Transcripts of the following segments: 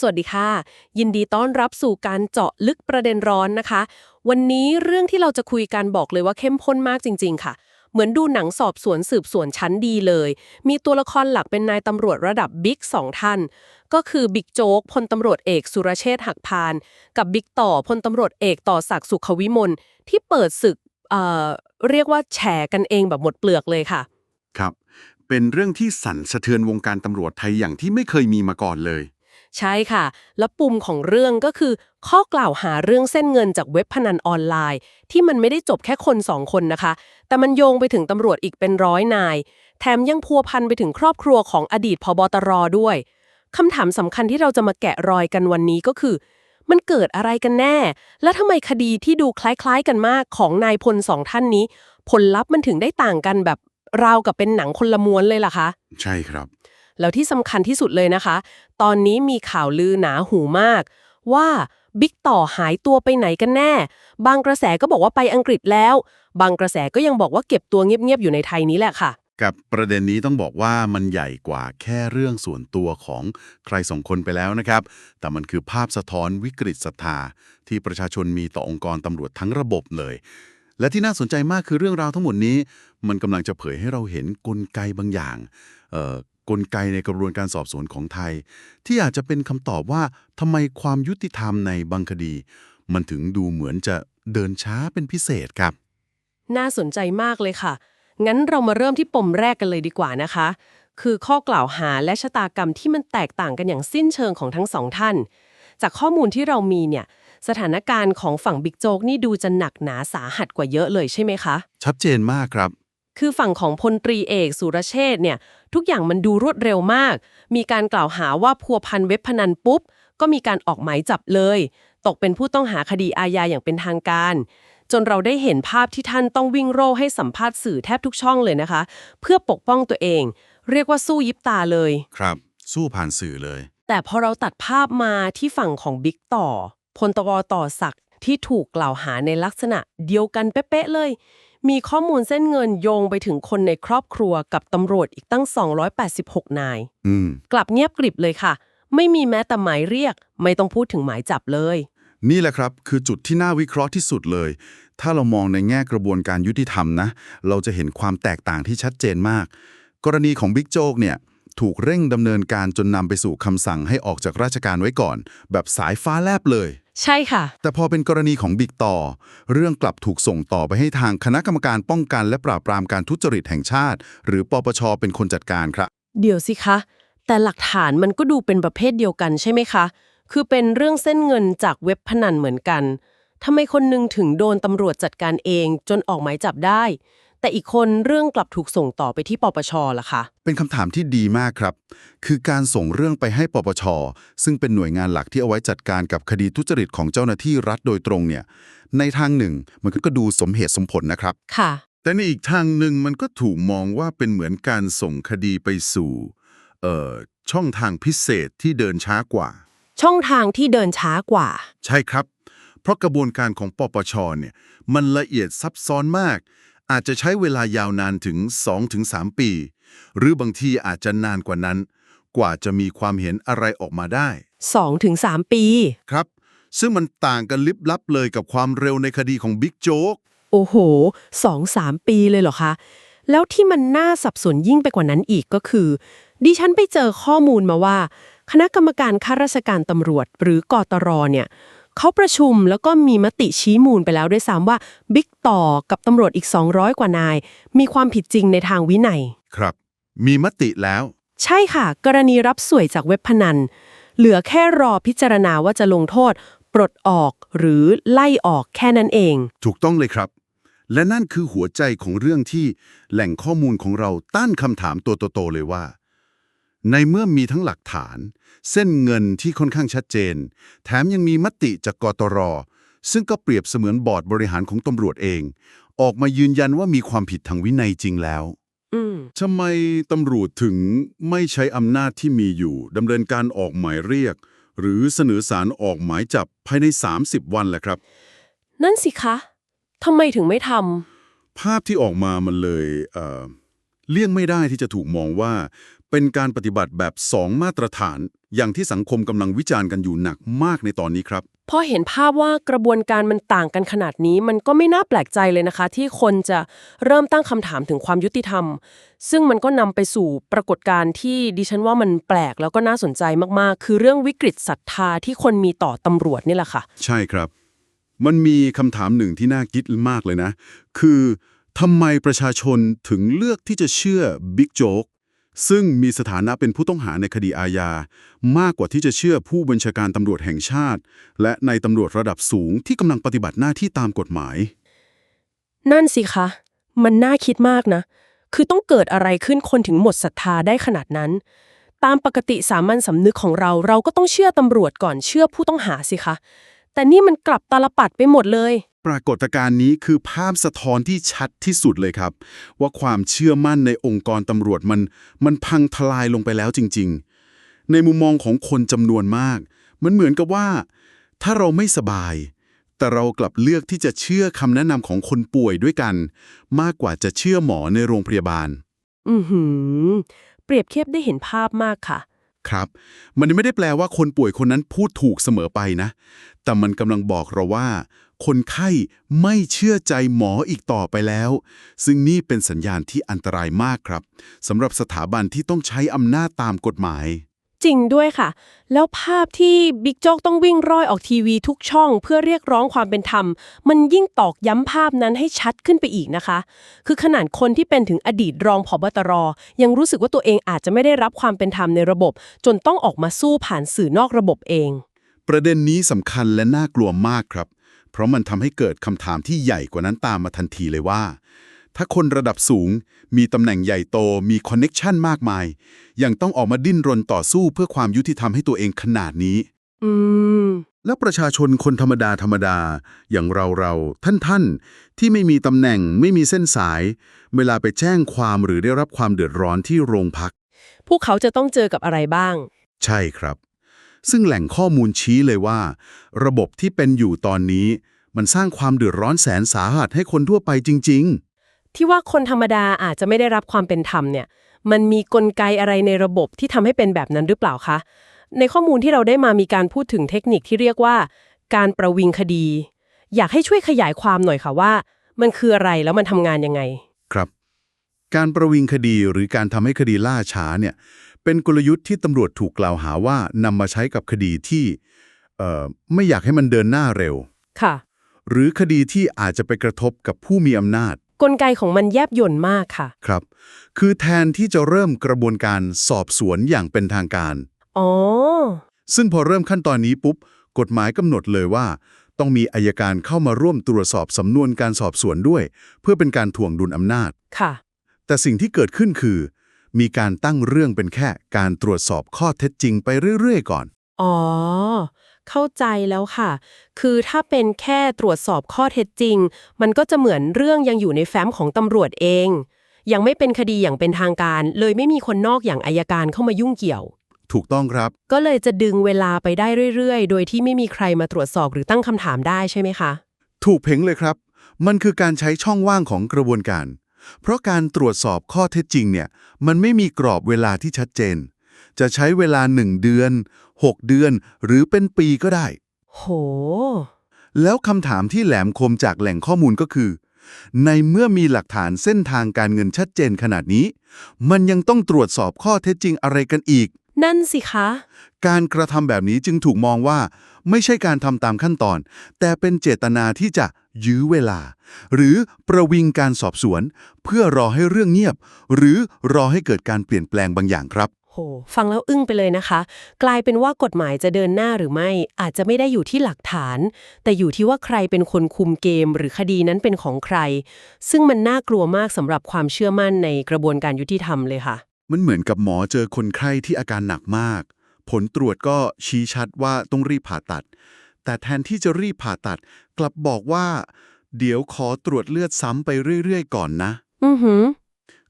สวัสดีค่ะ ยินดีต้อนรับสู่การเจาะลึกประเด็นร้อนนะคะ วันนี้เรื่องที่เราจะคุยกันบอกเลยว่าเข้มข้นมากจริง ๆ ค่ะ เหมือนดูหนังสอบสวนสืบสวนชั้นดีเลย มีตัวละครหลักเป็นนายตำรวจระดับบิ๊กสองท่าน ก็คือบิ๊กโจ๊กพลตำรวจเอกสุรเชษฐ์หักพาน กับบิ๊กต่อพลตำรวจเอกต่อศักดิ์สุขวิมลที่เปิดศึกเอ่อเรียกว่าแฉกันเองแบบหมดเปลือกเลยค่ะ ครับ เป็นเรื่องที่สั่นสะเทือนวงการตำรวจไทยอย่างที่ไม่เคยมีมาก่อนเลย ใช่ค่ะ แล้วปุ่มของเรื่องก็คือ ข้อกล่าวหาเรื่องเส้นเงินจากเว็บพนันออนไลน์ ที่มันไม่ได้จบแค่คนสองคนนะคะ แต่มันโยงไปถึงตำรวจอีกเป็นร้อยนาย แถมยังพัวพันไปถึงครอบครัวของอดีตพบตรด้วยคำถามสำคัญที่เราจะมาแกะรอยกันวันนี้ก็คือ มันเกิดอะไรกันแน่ และทำไมคดีที่ดูคล้ายๆกันมากของนายพลสองท่านนี้ ผลลัพธ์มันถึงได้ต่างกันแบบราวกับเป็นหนังคนละม้วนเลยล่ะคะ ใช่ครับ แล้วที่สำคัญที่สุดเลยนะคะ ตอนนี้มีข่าวลือหนาหูมาก ว่าบิ๊กต่อหายตัวไปไหนกันแน่ บางกระแสก็บอกว่าไปอังกฤษแล้ว บางกระแสก็ยังบอกว่าเก็บตัวเงียบๆอยู่ในไทยนี้แหละค่ะ กับประเด็นนี้ต้องบอกว่ามันใหญ่กว่าแค่เรื่องส่วนตัวของใครสองคนไปแล้วนะครับ แต่มันคือภาพสะท้อนวิกฤตศรัทธาที่ประชาชนมีต่อองค์กรตำรวจทั้งระบบเลย และที่น่าสนใจมากคือเรื่องราวทั้งหมดนี้ มันกำลังจะเผยให้เราเห็นกลไกบางอย่างเอ่อ กลไกในกระบวนการสอบสวนของไทย ที่อาจจะเป็นคำตอบว่าทำไมความยุติธรรมในบางคดี มันถึงดูเหมือนจะเดินช้าเป็นพิเศษครับ น่าสนใจมากเลยค่ะ งั้นเรามาเริ่มที่ปมแรกกันเลยดีกว่านะคะ คือข้อกล่าวหาและชะตากรรมที่มันแตกต่างกันอย่างสิ้นเชิงของทั้งสองท่าน จากข้อมูลที่เรามีเนี่ยสถานการณ์ของฝั่งบิ๊กโจ๊กนี่ดูจะหนักหนาสาหัสกว่าเยอะเลยใช่ไหมคะ ชัดเจนมากครับ คือฝั่งของพลตรีเอกสุรเชษฐ์เนี่ยทุกอย่างมันดูรวดเร็วมาก มีการกล่าวหาว่าพัวพันเว็บพนันปุ๊บ ก็มีการออกหมายจับเลย ตกเป็นผู้ต้องหาคดีอาญาอย่างเป็นทางการ จนเราได้เห็นภาพที่ท่านต้องวิ่งโร่ให้สัมภาษณ์สื่อแทบทุกช่องเลยนะคะ เพื่อปกป้องตัวเอง เรียกว่าสู้ยิบตาเลย ครับ สู้ผ่านสื่อเลย แต่พอเราตัดภาพมาที่ฝั่งของบิ๊กต่อพลตวต่อศักดิ์ที่ถูกกล่าวหาในลักษณะเดียวกันเป๊ะๆเลย มีข้อมูลเส้นเงินโยงไปถึงคนในครอบครัวกับตำรวจอีกตั้ง 286 นาย อืม กลับเงียบกริบเลยค่ะ ไม่มีแม้แต่หมายเรียก ไม่ต้องพูดถึงหมายจับเลย นี่แหละครับ คือจุดที่น่าวิเคราะห์ที่สุดเลย ถ้าเรามองในแง่กระบวนการยุติธรรมนะ เราจะเห็นความแตกต่างที่ชัดเจนมาก กรณีของบิ๊กโจ๊กเนี่ย ถูกเร่งดำเนินการจนนำไปสู่คำสั่งให้ออกจากราชการไว้ก่อน แบบสายฟ้าแลบเลย ใช่ค่ะ แต่พอเป็นกรณีของบิ๊กต่อ เรื่องกลับถูกส่งต่อไปให้ทางคณะกรรมการป้องกันและปราบปรามการทุจริตแห่งชาติ หรือปปชเป็นคนจัดการครับ เดี๋ยวสิคะ แต่หลักฐานมันก็ดูเป็นประเภทเดียวกันใช่ไหมคะ คือเป็นเรื่องเส้นเงินจากเว็บพนันเหมือนกันทำไมคนหนึงถึงโดนตำรวจจัดการเองจนออกหมายจับได้ แต่อีกคนเรื่องกลับถูกส่งต่อไปที่ปปชล่ะคะ เป็นคำถามที่ดีมากครับ คือการส่งเรื่องไปให้ปปช ซึ่งเป็นหน่วยงานหลักที่เอาไว้จัดการกับคดีทุจริตของเจ้าหน้าที่รัฐโดยตรงเนี่ย ในทางหนึ่งมันก็ดูสมเหตุสมผลนะครับ ค่ะ แต่ในอีกทางหนึ่งมันก็ถูกมองว่าเป็นเหมือนการส่งคดีไปสู่เอ่อช่องทางพิเศษที่เดินช้ากว่า ช่องทางที่เดินช้ากว่า ใช่ครับ เพราะกระบวนการของปปชเนี่ยมันละเอียดซับซ้อนมาก อาจจะใช้เวลายาวนานถึง 2-3 ปี หรือบางทีอาจจะนานกว่านั้น กว่าจะมีความเห็นอะไรออกมาได้ 2-3 ปี ครับ ซึ่งมันต่างกันลิบลับเลยกับความเร็วในคดีของบิ๊กโจ๊กโอ้โห 2-3 ปีเลยเหรอคะ แล้วที่มันน่าสับสนยิ่งไปกว่านั้นอีกก็คือ ดิฉันไปเจอข้อมูลมาว่า คณะกรรมการข้าราชการตำรวจ หรือกตรเนี่ย เขาประชุมแล้วก็มีมติชี้มูลไปแล้วด้วยซ้ำว่าบิ๊กต่อกับตำรวจอีก 200 กว่านาย มีความผิดจริงในทางวินัย ครับ มีมติแล้ว ใช่ค่ะ กรณีรับสวยจากเว็บพนัน เหลือแค่รอพิจารณาว่าจะลงโทษ ปลดออกหรือไล่ออกแค่นั้นเอง ถูกต้องเลยครับ และนั่นคือหัวใจของเรื่องที่แหล่งข้อมูลของเราตั้นคำถามตัวโตๆเลยว่า ในเมื่อมีทั้งหลักฐาน เส้นเงินที่ค่อนข้างชัดเจน แถมยังมีมติจากกตร ซึ่งก็เปรียบเสมือนบอร์ดบริหารของตำรวจเอง ออกมายืนยันว่ามีความผิดทางวินัยจริงแล้วอืมทำไมตำรวจถึงไม่ใช้อำนาจที่มีอยู่ดำเนินการออกหมายเรียก หรือเสนอสารออกหมายจับภายใน 30 วันแหละครับ นั่นสิคะทำไมถึงไม่ทภาพที่ออกมามันเลยเอ่อเลี่ยงไม่ได้ที่จะถูกมองว่า เป็นการปฏิบัติแบบสองมาตรฐาน อย่างที่สังคมกำลังวิจารณ์กันอยู่หนักมากในตอนนี้ครับ พอเห็นภาพว่ากระบวนการมันต่างกันขนาดนี้ มันก็ไม่น่าแปลกใจเลยนะคะ ที่คนจะเริ่มตั้งคำถามถึงความยุติธรรม ซึ่งมันก็นำไปสู่ปรากฏการณ์ที่ดิฉันว่ามันแปลกแล้วก็น่าสนใจมากๆ คือเรื่องวิกฤตศรัทธาที่คนมีต่อตำรวจนี่แหละค่ะ ใช่ครับ มันมีคำถามหนึ่งที่น่าคิดมากเลยนะ คือทำไมประชาชนถึงเลือกที่จะเชื่อบิ๊กโจ๊ก ซึ่งมีสถานะเป็นผู้ต้องหาในคดีอาญามากกว่าที่จะเชื่อผู้บัญชาการตำรวจแห่งชาติ และในตำรวจระดับสูงที่กำลังปฏิบัติหน้าที่ตามกฎหมาย นั่นสิคะ มันน่าคิดมากนะ คือต้องเกิดอะไรขึ้นคนถึงหมดศรัทธาได้ขนาดนั้น ตามปกติสามัญสำนึกของเราเราก็ต้องเชื่อตำรวจก่อนเชื่อผู้ต้องหาสิคะ แต่นี่มันกลับตาลปัดไปหมดเลย ปรากฏการณ์นี้คือภาพสะท้อนที่ชัดที่สุดเลยครับ ว่าความเชื่อมั่นในองค์กรตำรวจมัน มันพังทลายลงไปแล้วจริง ๆ ในมุมมองของคนจำนวนมาก มันเหมือนกับว่า ถ้าเราไม่สบาย แต่เรากลับเลือกที่จะเชื่อคำแนะนำของคนป่วยด้วยกัน มากกว่าจะเชื่อหมอในโรงพยาบาล อือหือ เปรียบเทียบได้เห็นภาพมากค่ะครับ มันไม่ได้แปลว่าคนป่วยคนนั้นพูดถูกเสมอไปนะ แต่มันกำลังบอกเราว่า คนไข้ไม่เชื่อใจหมออีกต่อไปแล้ว ซึ่งนี่เป็นสัญญาณที่อันตรายมากครับสำหรับสถาบันที่ต้องใช้อำนาจตามกฎหมาย จริงด้วยค่ะ แล้วภาพที่บิ๊กโจ๊กต้องวิ่งร่อยออกทีวีทุกช่อง เพื่อเรียกร้องความเป็นธรรม มันยิ่งตอกย้ำภาพนั้นให้ชัดขึ้นไปอีกนะคะ คือขนาดคนที่เป็นถึงอดีตรองผบตร ยังรู้สึกว่าตัวเองอาจจะไม่ได้รับความเป็นธรรมในระบบ จนต้องออกมาสู้ผ่านสื่อนอกระบบเอง ประเด็นนี้สำคัญและน่ากลัวมากครับ เพราะมันทำให้เกิดคำถามที่ใหญ่กว่านั้นตามมาทันทีเลยว่า ถ้าคนระดับสูง มีตำแหน่งใหญ่โตมีคอนเน็กชันมากมาย ยังต้องออกมาดิ้นรนต่อสู้เพื่อความยุติธรรมให้ตัวเองขนาดนี้ อืม แล้วประชาชนคนธรรมดาธรรมดา อย่างเราเราท่านท่านๆที่ไม่มีตำแหน่งไม่มีเส้นสาย เวลาไปแจ้งความหรือได้รับความเดือดร้อนที่โรงพัก พวกเขาจะต้องเจอกับอะไรบ้าง ใช่ครับ ซึ่งแหล่งข้อมูลชี้เลยว่า ระบบที่เป็นอยู่ตอนนี้ มันสร้างความเดือดร้อนแสนสาหัสให้คนทั่วไปจริงที่ว่าคนธรรมดาอาจจะไม่ได้รับความเป็นธรรมเนี่ยมันมีกลไกอะไรในระบบที่ทำให้เป็นแบบนั้นหรือเปล่าคะ ในข้อมูลที่เราได้มามีการพูดถึงเทคนิคที่เรียกว่า การประวิงคดี อยากให้ช่วยขยายความหน่อยค่ะว่า มันคืออะไรแล้วมันทำงานยังไงๆครับ การประวิงคดีหรือการทำให้คดีล่าช้าเนี่ย เป็นกลยุทธ์ที่ตำรวจถูกกล่าวหาว่านำมาใช้กับคดีที่เอ่อไม่อยากให้มันเดินหน้าเร็ว ค่ะ หรือคดีที่อาจจะไปกระทบกับผู้มีอำนาจ กลไกของมันแยบยลมากค่ะ ครับ คือแทนที่จะเริ่มกระบวนการสอบสวนอย่างเป็นทางการ อ๋อ ซึ่งพอเริ่มขั้นตอนนี้ปุ๊บ กฎหมายกำหนดเลยว่า ต้องมีอายการเข้ามาร่วมตรวจสอบสำนวนการสอบสวนด้วย เพื่อเป็นการถ่วงดุลอำนาจ ค่ะ แต่สิ่งที่เกิดขึ้นคือ มีการตั้งเรื่องเป็นแค่การตรวจสอบข้อเท็จจริงไปเรื่อย ๆ ก่อน อ๋อ เข้าใจแล้วค่ะ คือถ้าเป็นแค่ตรวจสอบข้อเท็จจริง มันก็จะเหมือนเรื่องยังอยู่ในแฟ้มของตำรวจเอง ยังไม่เป็นคดีอย่างเป็นทางการ เลยไม่มีคนนอกอย่างอายการเข้ามายุ่งเกี่ยว ถูกต้องครับ ก็เลยจะดึงเวลาไปได้เรื่อย ๆ โดยที่ไม่มีใครมาตรวจสอบหรือตั้งคำถามได้ใช่ไหมคะ ถูกเพ่งเลยครับ มันคือการใช้ช่องว่างของกระบวนการ เพราะการตรวจสอบข้อเท็จจริงเนี่ยมันไม่มีกรอบเวลาที่ชัดเจน จะใช้เวลา 1 เดือน 6 เดือน หรือเป็นปีก็ได้ โห แล้วคำถามที่แหลมคมจากแหล่งข้อมูลก็คือ ในเมื่อมีหลักฐานเส้นทางการเงินชัดเจนขนาดนี้ มันยังต้องตรวจสอบข้อเท็จจริงอะไรกันอีก นั่นสิคะ การกระทำแบบนี้จึงถูกมองว่า ไม่ใช่การทำตามขั้นตอน แต่เป็นเจตนาที่จะ ยื้อเวลา หรือประวิงการสอบสวน เพื่อรอให้เรื่องเงียบ หรือรอให้เกิดการเปลี่ยนแปลงบางอย่างครับโหฟังแล้วอึ้งไปเลยนะคะ กลายเป็นว่ากฎหมายจะเดินหน้าหรือไม่ อาจจะไม่ได้อยู่ที่หลักฐาน แต่อยู่ที่ว่าใครเป็นคนคุมเกม หรือคดีนั้นเป็นของใคร ซึ่งมันน่ากลัวมากสำหรับความเชื่อมั่นในกระบวนการยุติธรรมเลยค่ะ มันเหมือนกับหมอเจอคนไข้ที่อาการหนักมาก ผลตรวจก็ชี้ชัดว่าต้องรีบผ่าตัด แต่แทนที่จะรีบผ่าตัด กลับบอกว่า เดี๋ยวขอตรวจเลือดซ้ำไปเรื่อยๆ ก่อนนะ อือหือ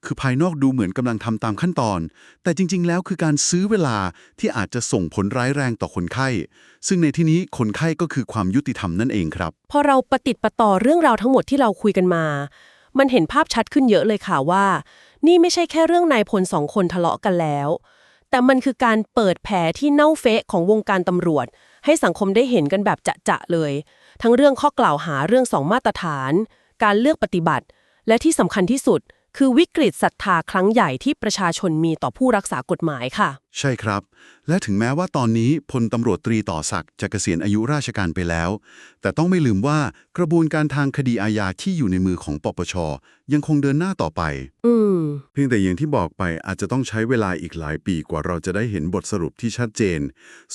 คือภายนอกดูเหมือนกำลังทำตามขั้นตอน แต่จริง ๆ แล้วคือการซื้อเวลาที่อาจจะส่งผลร้ายแรงต่อคนไข้ ซึ่งในที่นี้คนไข้ก็คือความยุติธรรมนั่นเองครับ พอเราประติดประต่อเรื่องราวทั้งหมดที่เราคุยกันมา มันเห็นภาพชัดขึ้นเยอะเลยค่ะว่า นี่ไม่ใช่แค่เรื่องนายพลสองคนทะเลาะกันแล้ว แต่มันคือการเปิดแผลที่เน่าเฟะของวงการตำรวจ ให้สังคมได้เห็นกันแบบจะๆเลย ทั้งเรื่องข้อกล่าวหาเรื่องสองมาตรฐาน การเลือกปฏิบัติ และที่สำคัญที่สุด คือวิกฤตศรัทธาครั้งใหญ่ที่ประชาชนมีต่อผู้รักษากฎหมายค่ะ ใช่ครับ และถึงแม้ว่าตอนนี้พลตำรวจตรีต่อศักดิ์จะเกษียณอายุราชการไปแล้ว แต่ต้องไม่ลืมว่ากระบวนการทางคดีอาญาที่อยู่ในมือของปปช ยังคงเดินหน้าต่อไป อืม เพียงแต่อย่างที่บอกไปอาจจะต้องใช้เวลาอีกหลายปีกว่าเราจะได้เห็นบทสรุปที่ชัดเจน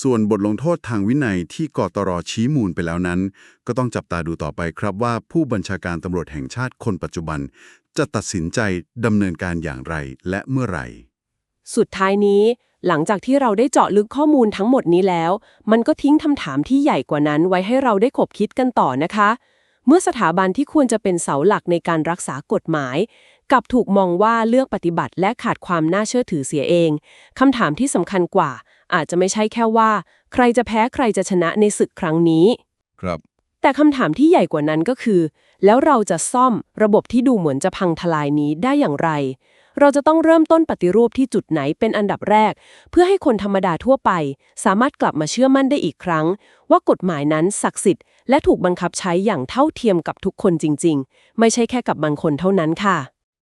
ส่วนบทลงโทษทางวินัยที่กตรชี้มูลไปแล้วนั้น ก็ต้องจับตาดูต่อไปครับว่าผู้บัญชาการตำรวจแห่งชาติคนปัจจุบัน จะตัดสินใจดำเนินการอย่างไรและเมื่อไหร่ สุดท้ายนี้ หลังจากที่เราได้เจาะลึกข้อมูลทั้งหมดนี้แล้ว มันก็ทิ้งคำถามที่ใหญ่กว่านั้นไว้ให้เราได้ขบคิดกันต่อนะคะ เมื่อสถาบันที่ควรจะเป็นเสาหลักในการรักษากฎหมายกลับถูกมองว่าเลือกปฏิบัติและขาดความน่าเชื่อถือเสียเอง คำถามที่สำคัญกว่า อาจจะไม่ใช่แค่ว่า ใครจะแพ้ใครจะชนะในศึกครั้งนี้ ครับ แต่คำถามที่ใหญ่กว่านั้นก็คือ แล้วเราจะซ่อมระบบที่ดูเหมือนจะพังทลายนี้ได้อย่างไร เราจะต้องเริ่มต้นปฏิรูปที่จุดไหนเป็นอันดับแรก เพื่อให้คนธรรมดาทั่วไป สามารถกลับมาเชื่อมั่นได้อีกครั้ง ว่ากฎหมายนั้นศักดิ์สิทธิ์และถูกบังคับใช้อย่างเท่าเทียมกับทุกคนจริง ๆ ไม่ใช่แค่กับบางคนเท่านั้นค่ะ